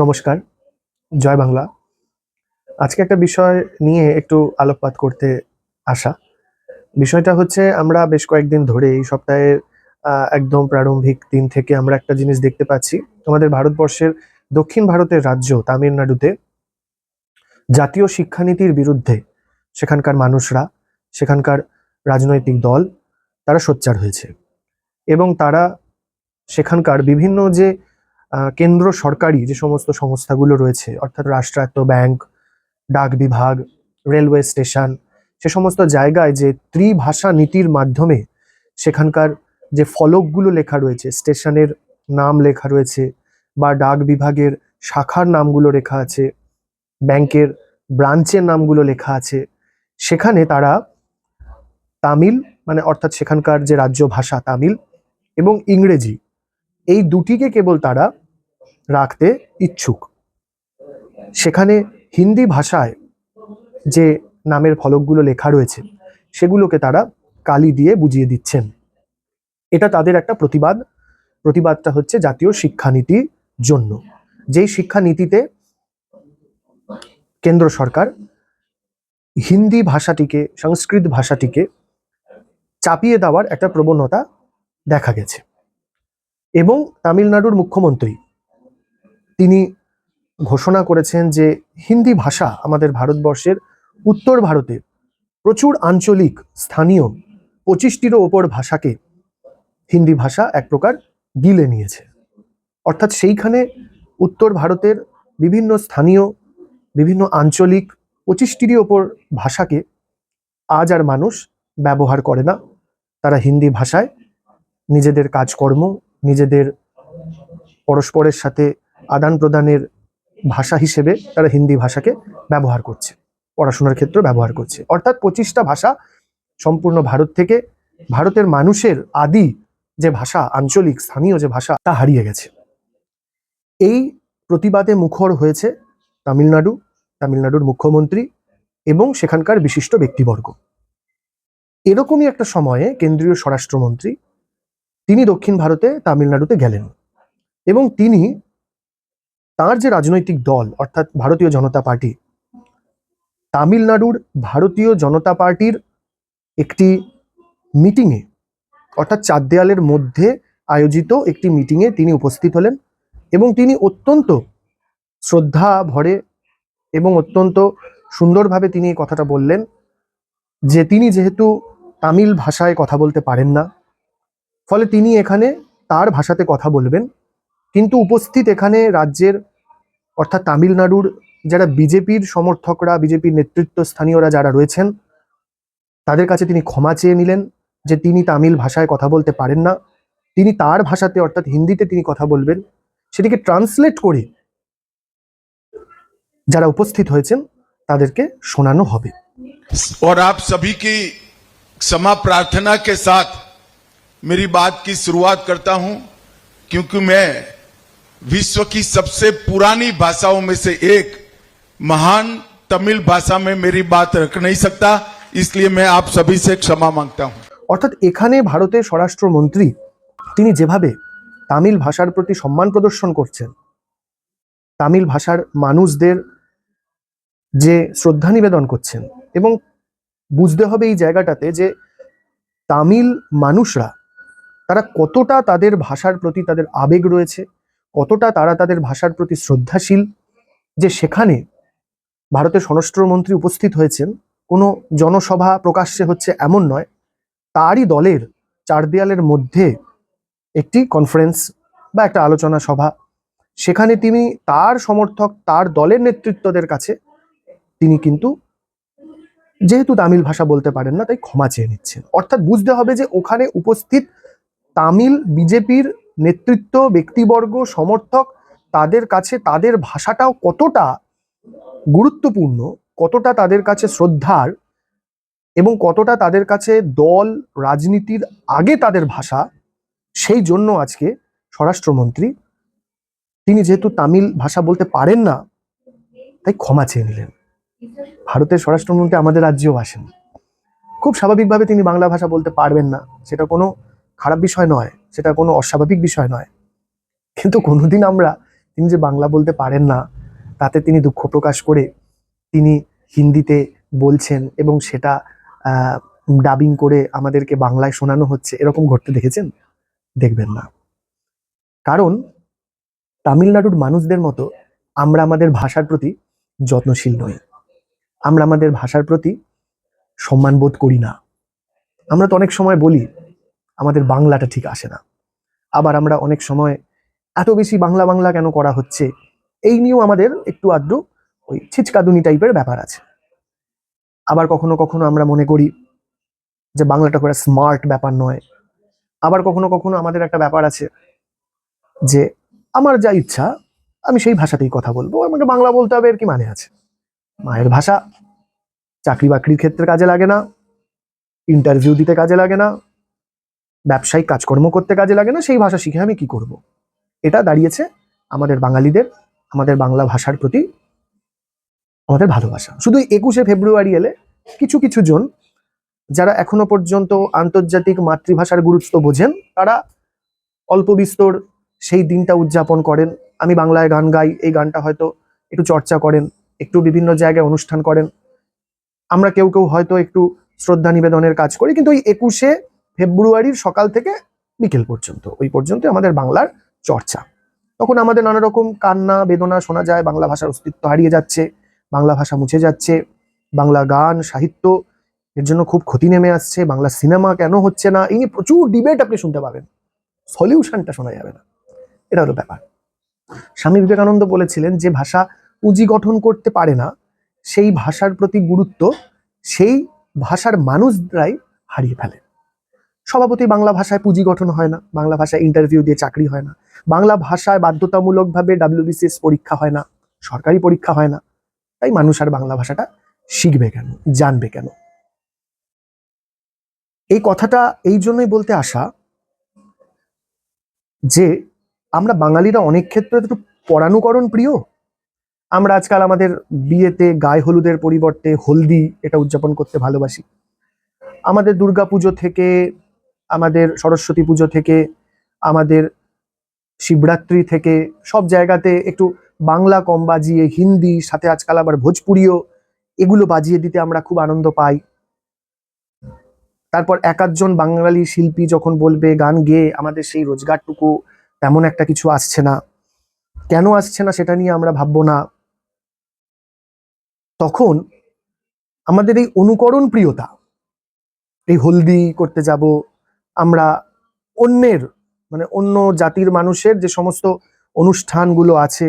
নমস্কার, জয় বাংলা। আজকে একটা বিষয় নিয়ে একটু আলোকপাত করতে আসা। বিষয়টা হচ্ছে আমরা বেশ কয়েকদিন ধরে এই সপ্তাহের একদম প্রারম্ভিক দিন থেকে আমরা একটা জিনিস দেখতে পাচ্ছি। আমাদের ভারতবর্ষের দক্ষিণ ভারতের রাজ্য তামিলনাড়ুতে জাতীয় শিক্ষানীতির বিরুদ্ধে সেখানকার মানুষরা, সেখানকার রাজনৈতিক দল, তারা সোচ্চার হয়েছে। এবং তারা সেখানকার বিভিন্ন যে কেন্দ্র সরকারি যে সমস্ত সংস্থাগুলো রয়েছে, অর্থাৎ রাষ্ট্রায়ত্ত ব্যাংক, ডাক বিভাগ, রেলওয়ে স্টেশন, সে সমস্ত জায়গায় যে ত্রিভাষা নীতির মাধ্যমে সেখানকার যে ফলকগুলো লেখা রয়েছে, স্টেশনের নাম লেখা রয়েছে বা ডাক বিভাগের শাখার নামগুলো লেখা আছে, ব্যাংকের ব্রাঞ্চের নামগুলো লেখা আছে, সেখানে তারা তামিল মানে অর্থাৎ সেখানকার যে রাজ্য ভাষা তামিল এবং ইংরেজি, এই দুটিকে কেবল তারা রাখতে ইচ্ছুক। সেখানে হিন্দি ভাষায় যে নামের ফলকগুলো লেখা রয়েছে, সেগুলোকে তারা কালি দিয়ে বুঝিয়ে দিচ্ছেন। এটা তাদের একটা প্রতিবাদ। প্রতিবাদটা হচ্ছে জাতীয় শিক্ষানীতির জন্য। যেই শিক্ষানীতিতে কেন্দ্র সরকার হিন্দি ভাষাটিকে, সংস্কৃত ভাষাটিকে চাপিয়ে দেওয়ার একটা প্রবণতা দেখা গেছে। এবং তামিলনাড়ুর মুখ্যমন্ত্রী তিনি ঘোষণা করেছেন যে হিন্দি ভাষা আমাদের ভারতবর্ষের উত্তর ভারতে প্রচুর আঞ্চলিক, স্থানীয় পঁচিশটিরও ওপর ভাষাকে হিন্দি ভাষা এক প্রকার গিলে নিয়েছে। অর্থাৎ সেইখানে উত্তর ভারতের বিভিন্ন স্থানীয়, বিভিন্ন আঞ্চলিক পঁচিশটিরই ওপর ভাষাকে আজ আর মানুষ ব্যবহার করে না। তারা হিন্দি ভাষায় নিজেদের কাজকর্ম, নিজেদের পরস্পরের সাথে আদান প্রদানের ভাষা হিসেবে তারা হিন্দি ভাষাকে ব্যবহার করছে, পড়াশোনার ক্ষেত্রে ব্যবহার করছে। অর্থাৎ পঁচিশটা ভাষা সম্পূর্ণ ভারত থেকে ভারতের মানুষের আদি যে ভাষা, আঞ্চলিক, স্থানীয় যে ভাষা, তা হারিয়ে গেছে। এই প্রতিবাদে মুখর হয়েছে তামিলনাড়ু, তামিলনাড়ুর মুখ্যমন্ত্রী এবং সেখানকার বিশিষ্ট ব্যক্তিবর্গ। এরকমই একটা সময়ে কেন্দ্রীয় স্বরাষ্ট্রমন্ত্রী, তিনি দক্ষিণ ভারতে তামিলনাড়ুতে গেলেন এবং তিনি তার যে রাজনৈতিক দল, অর্থাৎ ভারতীয় জনতা পার্টি, তামিলনাড়ুর ভারতীয় জনতা পার্টির একটি মিটিংয়ে অর্থাৎ চার দেয়ালের মধ্যে আয়োজিত একটি মিটিংয়ে তিনি উপস্থিত হলেন এবং তিনি অত্যন্ত শ্রদ্ধা ভরে এবং অত্যন্ত সুন্দরভাবে তিনি এই কথাটা বললেন যে তিনি যেহেতু তামিল ভাষায় কথা বলতে পারেন না, ফলে তিনি এখানে তার ভাষাতে কথা বলবেন। কিন্তু উপস্থিত এখানে রাজ্যের অর্থাৎ তামিলনাড়ুর যারা বিজেপির সমর্থকরা বিজেপির নেতৃত্ব স্থানীয়রা যারা রয়েছেন তাদের কাছে তিনি ক্ষমা চেয়ে নিলেন যে তিনি তামিল ভাষায় কথা বলতে পারেন না তিনি তার ভাষাতে অর্থাৎ হিন্দিতে তিনি কথা বলবেন সেটিকে ট্রান্সলেট করে যারা উপস্থিত হয়েছেন তাদেরকে শোনানো হবে और आप सभी की क्षमा प्रार्थना के साथ मेरी बात की शुरुआत करता हूं क्योंकि मैं विश्व की सबसे पुरानी भाषाओं में से एक महान तमिल भाषा में मेरी बात रख नहीं सकता इसलिए मैं आप सभी से क्षमा मांगता हूं অর্থাৎ এখানে ভারতের স্বরাষ্ট্রমন্ত্রী তিনি যেভাবে তামিল ভাষার প্রতি সম্মান প্রদর্শন করছেন তামিল ভাষার মানুষদের যে শ্রদ্ধা নিবেদন করছেন এবং বুঝতে হবে এই জায়গাটাতে যে তামিল মানুষরা তারা কতটা তাদের ভাষার প্রতি তাদের আবেগ রয়েছে কতটা তারা তাদের ভাষার প্রতি শ্রদ্ধাশীল যে সেখানে ভারতের স্বরাষ্ট্রমন্ত্রী উপস্থিত হয়েছেন, কোনো জনসভা প্রকাশ্যে হচ্ছে এমন নয়, তারই দলের চার দেয়ালের মধ্যে একটি কনফারেন্স বা একটা আলোচনা সভা। সেখানে তিনি তার সমর্থক, তার দলের নেতৃত্বদের কাছে তিনি কিন্তু যেহেতু তামিল ভাষা বলতে পারেন না, তাই ক্ষমা চেয়ে নিচ্ছেন। অর্থাৎ বুঝতে হবে যে ওখানে উপস্থিত তামিল বিজেপির নেতৃত্ব, ব্যক্তিবর্গ, সমর্থক, তাদের কাছে তাদের ভাষাটাও কতটা গুরুত্বপূর্ণ, কতটা তাদের কাছে শ্রদ্ধার এবং কতটা তাদের কাছে দল, রাজনীতির আগে তাদের ভাষা, সেই জন্য আজকে স্বরাষ্ট্রমন্ত্রী, তিনি যেহেতু তামিল ভাষা বলতে পারেন না, তাই ক্ষমা চেয়ে নিলেন। ভারতের স্বরাষ্ট্রমন্ত্রী আমাদের রাজ্যেও আসেন। খুব স্বাভাবিকভাবে তিনি বাংলা ভাষা বলতে পারবেন না, সেটা কোনো খারাপ বিষয় নয়, সেটা কোনো অস্বাভাবিক বিষয় নয়। কিন্তু কোনোদিন আমরা তিনি যে বাংলা বলতে পারেন না, তাতে তিনি দুঃখ প্রকাশ করে তিনি হিন্দিতে বলছেন এবং সেটা ডাবিং করে আমাদেরকে বাংলায় শোনানো হচ্ছে, এরকম ঘটতে দেখেছেন? দেখবেন না। কারণ তামিলনাড়ুর মানুষদের মতো আমরা আমাদের ভাষার প্রতি যত্নশীল নই। আমরা আমাদের ভাষার প্রতি সম্মান বোধ করি না। আমরা তো অনেক সময় বলি আমাদের বাংলাটা ঠিক আসে না। আবার আমরা অনেক সময় এত বেশি বাংলা বাংলা কেন করা হচ্ছে, এই নিয়েও আমাদের একটু আদ্র ওই ছিচকাদুনি টাইপের ব্যাপার আছে। আবার কখনো কখনো আমরা মনে করি যে বাংলাটা করে স্মার্ট ব্যাপার নয়। আবার কখনো কখনো আমাদের একটা ব্যাপার আছে যে আমার যা ইচ্ছা, আমি সেই ভাষাতেই কথা বলব। আমাকে বাংলা বলতে হবে এর কি মানে আছে? মায়ের ভাষা চাকরি বাকরির ক্ষেত্রে কাজে লাগে না ইন্টারভিউ দিতে কাজে লাগে না ব্যবসায়িক কাজকর্ম করতে কাজে লাগে না, সেই ভাষা শিখে আমি কি করব? এটা দাঁড়িয়েছে আমাদের বাঙালিদের, আমাদের বাংলা ভাষার প্রতি আমাদের ভালোবাসা। শুধু একুশে ফেব্রুয়ারি এলে কিছু কিছু জন যারা এখনও পর্যন্ত আন্তর্জাতিক মাতৃভাষার গুরুত্ব বোঝেন, তারা অল্প বিস্তর সেই দিনটা উদযাপন করেন। আমি বাংলায় গান গাই, এই গানটা হয়তো একটু চর্চা করেন, একটু বিভিন্ন জায়গায় অনুষ্ঠান করেন। আমরা কেউ কেউ হয়তো একটু শ্রদ্ধা নিবেদনের কাজ করি, কিন্তু ওই একুশে ফেব্রুয়ারির সকাল থেকে বিকেল পর্যন্ত, ওই পর্যন্ত আমাদের বাংলার চর্চা। তখন আমাদের নানা রকম কান্না, বেদনা শোনা যায়, বাংলা ভাষার অস্তিত্ব হারিয়ে যাচ্ছে, বাংলা ভাষা মুছে যাচ্ছে, বাংলা গান, সাহিত্য, এর জন্য খুব ক্ষতি নেমে আসছে, বাংলা সিনেমা কেন হচ্ছে না, এই নিয়ে প্রচুর ডিবেট আপনি শুনতে পাবেন। সলিউশনটা শোনা যাবে না। এটা হলো ব্যাপার। স্বামী বিবেকানন্দ বলেছিলেন যে ভাষা পুঁজি গঠন করতে পারে না, সেই ভাষার প্রতি গুরুত্ব সেই ভাষার মানুষরাই হারিয়ে ফেলে স্বভাবতই বাংলা ভাষায় পুঁজি গঠন হয় না, বাংলা ভাষায় ইন্টারভিউ দিয়ে চাকরি হয় না, বাংলা ভাষায় বাধ্যতামূলকভাবে ডাব্লিউবিসিএস পরীক্ষা হয় না, সরকারি পরীক্ষা হয় না। তাই মানুষ আর বাংলা ভাষাটা শিখবে কেন, জানবে কেন? এই কথাটা এই জন্যই বলতে আসা যে আমরা বাঙালিরা অনেক ক্ষেত্রে একটু পরানুকরণ প্রিয়। আমরা আজকাল আমাদের বিয়েতে গায়ে হলুদের পরিবর্তে হলদি এটা উদযাপন করতে ভালোবাসি। আমাদের দুর্গা পুজো থেকে আমাদের সরস্বতী পুজো থেকে, আমাদের শিবরাত্রি থেকে, সব জায়গাতে একটু বাংলা কম বাজিয়ে হিন্দি, সাথে আজকাল আবার ভোজপুরিও, এগুলো বাজিয়ে দিতে আমরা খুব আনন্দ পাই। তারপর এক আধজন বাঙালি শিল্পী যখন বলবে গান গেয়ে আমাদের সেই রোজগারটুকু তেমন একটা কিছু আসছে না। কেন আসছে না সেটা নিয়ে আমরা ভাববো না। তখন আমাদের এই অনুকরণ প্রিয়তা, এই হলদি করতে যাব আমরা অন্যের মানে অন্য জাতির মানুষের যে সমস্ত অনুষ্ঠানগুলো আছে,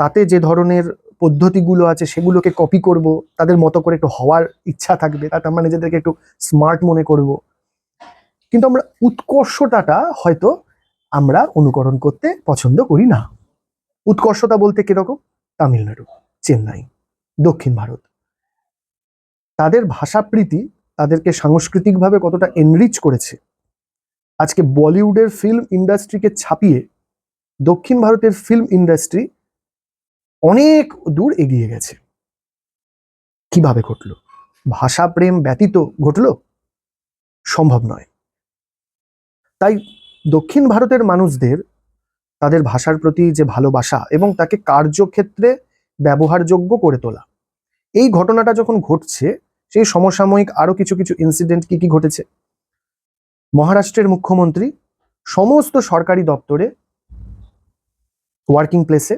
তাতে যে ধরনের পদ্ধতিগুলো আছে সেগুলোকে কপি করব, তাদের মতো করে একটু হওয়ার ইচ্ছা থাকবে, তাতে আমরা নিজেদেরকে একটু স্মার্ট মনে করব। কিন্তু আমরা উৎকর্ষতাটা হয়তো আমরা অনুকরণ করতে পছন্দ করি না। উৎকর্ষতা বলতে কীরকম? তামিলনাড়ু, চেন্নাই, দক্ষিণ ভারত। তাদের ভাষাপ্রীতি তাদেরকে সাংস্কৃতিকভাবে কতটা এনরিচ করেছে আজকে বলিউডের ফিল্ম ইন্ডাস্ট্রিকে ছাপিয়ে দক্ষিণ ভারতের ফিল্ম ইন্ডাস্ট্রি অনেক দূর এগিয়ে গেছে। কীভাবে ঘটলো? ভাষা প্রেম ব্যতীত ঘটলো? সম্ভব নয়। তাই দক্ষিণ ভারতের মানুষদের তাদের ভাষার প্রতি যে ভালোবাসা এবং তাকে কার্যক্ষেত্রে ব্যবহারযোগ্য করে তোলা, এই ঘটনাটা যখন ঘটছে, সেই সমসাময়িক আরও কিছু কিছু ইনসিডেন্ট কি কি ঘটেছে? মহারাষ্ট্রের মুখ্যমন্ত্রী, সমস্ত সরকারি দপ্তরে ওয়ার্কিং প্লেসে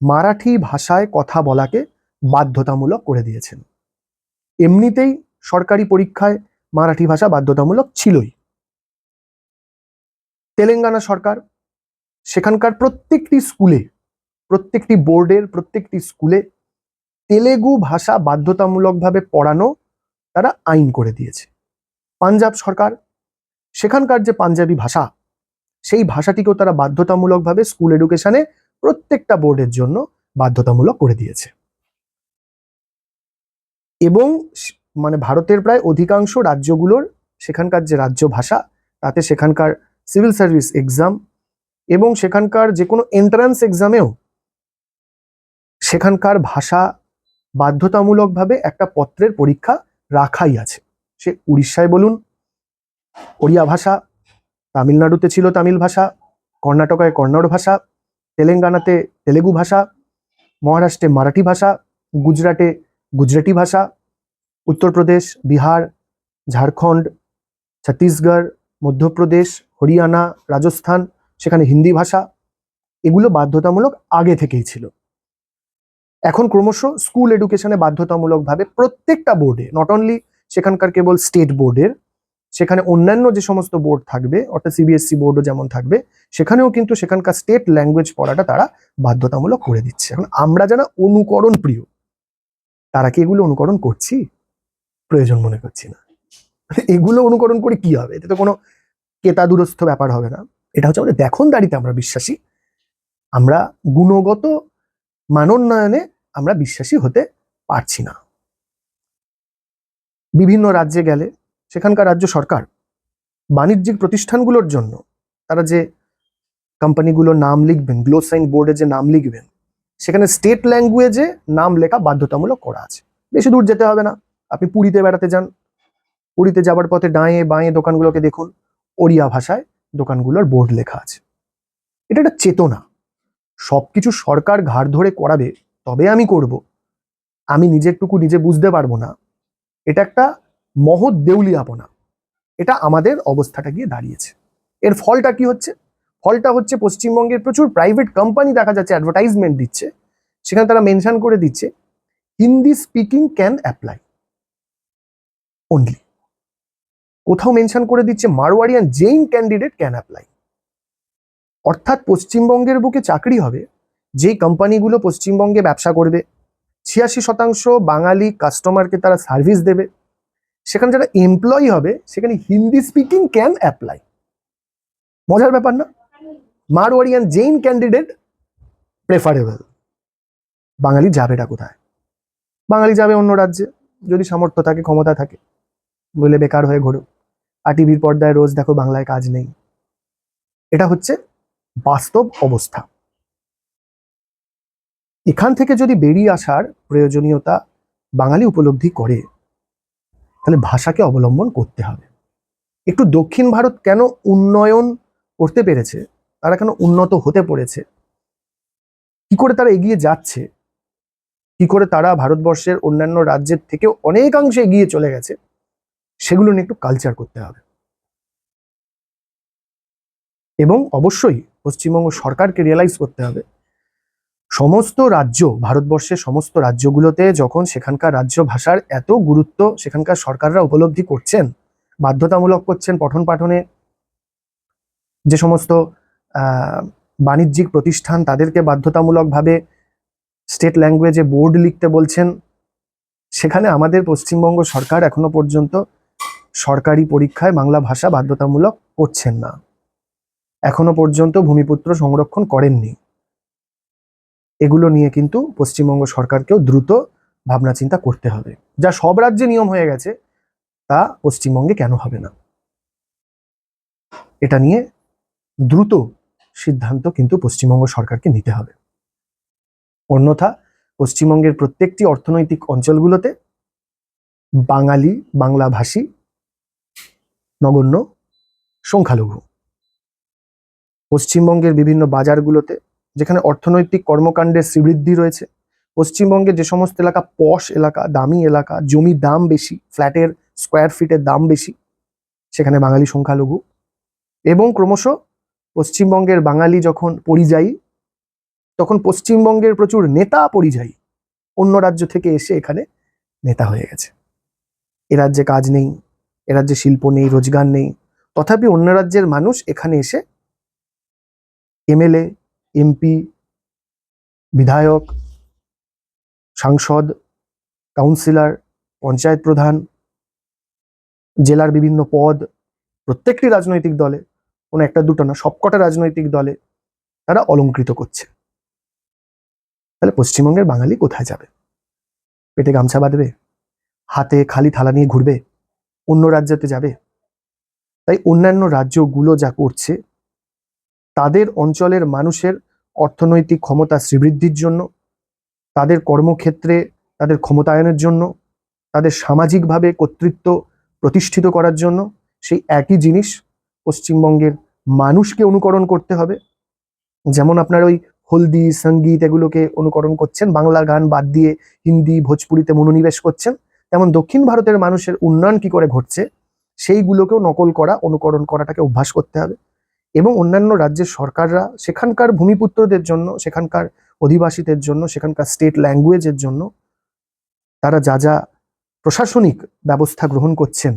মারাঠি ভাষায় কথা বলাকে বাধ্যতামূলক করে দিয়েছেন। এমনিতেই সরকারি পরীক্ষায় মারাঠি ভাষা বাধ্যতামূলক ছিলই। তেলেঙ্গানা সরকার সেখানকার প্রত্যেকটি স্কুলে, প্রত্যেকটি বোর্ডের প্রত্যেকটি স্কুলে তেলেগু ভাষা বাধ্যতামূলকভাবে পড়ানো তারা আইন করে দিয়েছে। পাঞ্জাব সরকার সেখানকার যে পাঞ্জাবি ভাষা, সেই ভাষাটিকেও তারা বাধ্যতামূলকভাবে স্কুল এডুকেশনে প্রত্যেকটা বোর্ডের জন্য বাধ্যতামূলক করে দিয়েছে। এবং মানে ভারতের প্রায় অধিকাংশ রাজ্যগুলোর সেখানকার যে রাজ্য ভাষা, তাতে সেখানকার সিভিল সার্ভিস এক্সাম এবং সেখানকার যে কোনো এন্ট্রান্স এক্সামেও সেখানকার ভাষা বাধ্যতামূলকভাবে একটা পত্রের পরীক্ষা রাখাই আছে। সে উড়িষ্যায় বলুন ওড়িয়া ভাষা, তামিলনাড়ুতে ছিল তামিল ভাষা, কর্ণাটকায় কন্নড় ভাষা, তেলেঙ্গানাতে তেলেগু ভাষা, মহারাষ্ট্রে মারাঠি ভাষা, গুজরাটে গুজরাটি ভাষা, উত্তরপ্রদেশ, বিহার, ঝাড়খণ্ড, ছত্তিশগড়, মধ্যপ্রদেশ, হরিয়ানা, রাজস্থান, সেখানে হিন্দি ভাষা। এগুলো বাধ্যতামূলক আগে থেকেই ছিল। এখন ক্রমশ স্কুল এডুকেশনে বাধ্যতামূলকভাবে প্রত্যেকটা বোর্ডে, নট অনলি সেখানকার কেবল স্টেট বোর্ডের সেখানে অন্যান্য যে সমস্ত বোর্ড থাকবে, অর্থাৎ সিবিএসসি বোর্ডও E যেমন থাকবে, সেখানেও কিন্তু সেখানকার স্টেট ল্যাঙ্গুয়েজ পড়াটা তারা বাধ্যতামূলক করে দিচ্ছে। এখন আমরা যারা অনুকরণ প্রিয়, তারা কি এগুলো অনুকরণ করছি? প্রয়োজন মনে করছি না। এগুলো অনুকরণ করে কি হবে? এতে তো কোনো কেতা দূরস্থ ব্যাপার হবে না। এটা হচ্ছে আমাদের দেখনদারিতে আমরা বিশ্বাসী। আমরা গুণগত মানোন্নয়নে আমরা বিশ্বাসী হতে পারছি না। বিভিন্ন রাজ্যে গেলে সেখানকার রাজ্য সরকার বাণিজ্যিক প্রতিষ্ঠানগুলোর জন্য তারা যে কোম্পানিগুলোর নাম লিখবেন গ্লোসাইন বোর্ডে যে নাম লিখবেন, সেখানে স্টেট ল্যাঙ্গুয়েজে নাম লেখা বাধ্যতামূলক করা আছে। বেশি দূর যেতে হবে না। আপনি পুরীতে বেড়াতে যান। পুরীতে যাবার পথে ডাঁয়ে বাঁয়ে দোকানগুলোকে দেখুন। ওড়িয়া ভাষায় দোকানগুলোর বোর্ড লেখা আছে। এটা একটা চেতনা। সবকিছু সরকার ঘাড় ধরে করাবে, তবে আমি করব। আমি নিজেরটুকু নিজে বুঝতে পারব না। এটা একটা মহৎ দেউলিয়াপনা এটা আমাদের অবস্থাটা গিয়ে দাঁড়িয়েছে। এর ফলটা কি হচ্ছে? ফলটা হচ্ছে পশ্চিমবঙ্গের প্রচুর প্রাইভেট কোম্পানি দেখা যাচ্ছে অ্যাডভার্টাইজমেন্ট দিচ্ছে। সেখানে তারা মেনশন করে দিচ্ছে Hindi speaking can apply only কোথাও মেনশন করে দিচ্ছে মারওয়ারিয়ান জেইন ক্যান্ডিডেট ক্যান অ্যাপ্লাই অর্থাৎ পশ্চিমবঙ্গের বুকে চাকরি হবে, যেই কোম্পানিগুলো পশ্চিমবঙ্গে ব্যবসা করবে, ছিয়াশি শতাংশ বাঙালি কাস্টমারকে তারা সার্ভিস দেবে। সেখানে যারা এমপ্লয়ি হবে, সেখানে হিন্দি স্পিকিং ক্যান অ্যাপ্লাই মজার ব্যাপার না? মারওয়ারিয়ান জেইন ক্যান্ডিডেট প্রেফারেবল বাঙালি যাবেটা কোথায়? বাঙালি যাবে অন্য রাজ্যে, যদি সামর্থ্য থাকে, ক্ষমতা থাকে। বলে বেকার হয়ে ঘোরো। আর টিভির পর্দায় রোজ দেখো বাংলায় কাজ নেই। এটা হচ্ছে বাস্তব অবস্থা। এখান থেকে যদি বেরিয়ে আসার প্রয়োজনীয়তা বাঙালি উপলব্ধি করে তাহলে ভাষাকে অবলম্বন করতে হবে। একটু দক্ষিণ ভারত কেন উন্নয়ন করতে পেরেছে, তারা কেন উন্নত হতে পড়েছে? কি করে তারা এগিয়ে যাচ্ছে? কি করে তারা ভারতবর্ষের অন্যান্য রাজ্যের থেকেও অনেকাংশে এগিয়ে চলে গেছে? সেগুলো নিয়ে একটু কালচার করতে হবে। এবং অবশ্যই পশ্চিমবঙ্গ সরকারকে রিয়েলাইজ করতে হবে সমস্ত রাজ্য, ভারতবর্ষের সমস্ত রাজ্যগুলোতে যখন সেখানকার রাজ্য ভাষার এত গুরুত্ব সেখানকার সরকাররা উপলব্ধি করছেন, বাধ্যতামূলক করছেন পঠন পাঠনে, যে সমস্ত বাণিজ্যিক প্রতিষ্ঠান তাদেরকে বাধ্যতামূলকভাবে স্টেট ল্যাঙ্গুয়েজে বোর্ড লিখতে বলছেন, সেখানে আমাদের পশ্চিমবঙ্গ সরকার এখনও পর্যন্ত সরকারি পরীক্ষায় বাংলা ভাষা বাধ্যতামূলক করছেন না। এখনও পর্যন্ত ভূমিপুত্র সংরক্ষণ করেননি। এগুলো নিয়ে কিন্তু পশ্চিমবঙ্গ সরকারকেও দ্রুত ভাবনা চিন্তা করতে হবে। যা সব রাজ্যে নিয়ম হয়ে গেছে, তা পশ্চিমবঙ্গে কেন হবে না? এটা নিয়ে দ্রুত সিদ্ধান্ত কিন্তু পশ্চিমবঙ্গ সরকারকে নিতে হবে। অন্যথা পশ্চিমবঙ্গের প্রত্যেকটি অর্থনৈতিক অঞ্চলগুলোতে বাঙালি, বাংলাভাষী, নগণ্য, সংখ্যালঘু, পশ্চিমবঙ্গের বিভিন্ন বাজারগুলোতে যেখানে অর্থনৈতিক কর্মকাণ্ডের শ্রীবৃদ্ধি রয়েছে। পশ্চিমবঙ্গে যে সমস্ত এলাকা, পশ এলাকা, দামি এলাকা, জমি দাম বেশি, ফ্ল্যাটের স্কোয়ার ফিটের দাম বেশি, সেখানে বাঙালি সংখ্যালঘু। এবং ক্রমশ পশ্চিমবঙ্গের বাঙালি যখন পরিযায়ী, তখন পশ্চিমবঙ্গের প্রচুর নেতা পরিযায়ী। অন্য রাজ্য থেকে এসে এখানে নেতা হয়ে গেছে। এ রাজ্যে কাজ নেই, এ রাজ্যে শিল্প নেই, রোজগার নেই। তথাপি অন্য রাজ্যের মানুষ এখানে এসে এমএলএ এমপি, বিধায়ক, সাংসদ, কাউন্সিলর, পঞ্চায়েত প্রধান, জেলার বিভিন্ন পদ, প্রত্যেকটি রাজনৈতিক দলে, কোনো একটা দুটো না, সবকটা রাজনৈতিক দলে তারা অলঙ্কৃত করছে। তাহলে পশ্চিমবঙ্গের বাঙালি কোথায় যাবে? পেটে গামছা বাঁধবে? হাতে খালি থালা নিয়ে ঘুরবে? অন্য রাজ্যতে যাবে? তাই অন্যান্য রাজ্যগুলো যা করছে তাদের অঞ্চলের মানুষের অর্থনৈতিক ক্ষমতা শ্রীবৃদ্ধির জন্য, তাদের কর্মক্ষেত্রে, তাদের ক্ষমতায়নের জন্য, তাদের সামাজিকভাবে কর্তৃত্ব প্রতিষ্ঠিত করার জন্য সেই একই জিনিস পশ্চিমবঙ্গের মানুষকে অনুকরণ করতে হবে। যেমন আপনার ওই হলদি, সংগীত এগুলোকে অনুকরণ করছেন বাংলা গান বাদ দিয়ে হিন্দি, ভোজপুরিতে মনোনিবেশ করছেন, তেমন দক্ষিণ ভারতের মানুষের উন্নয়ন কি করে ঘটছে, সেইগুলোকেও নকল করা, অনুকরণ করাটাকে অভ্যাস করতে হবে। এবং অন্যান্য রাজ্যের সরকাররা সেখানকার ভূমিপুত্রদের জন্য, সেখানকার অধিবাসীদের জন্য, সেখানকার স্টেট ল্যাঙ্গুয়েজের জন্য তারা যা যা প্রশাসনিক ব্যবস্থা গ্রহণ করছেন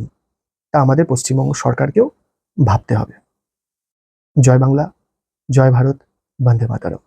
তা আমাদের পশ্চিমবঙ্গ সরকারকেও ভাবতে হবে। জয় বাংলা, জয় ভারত, বন্দে মাতারম।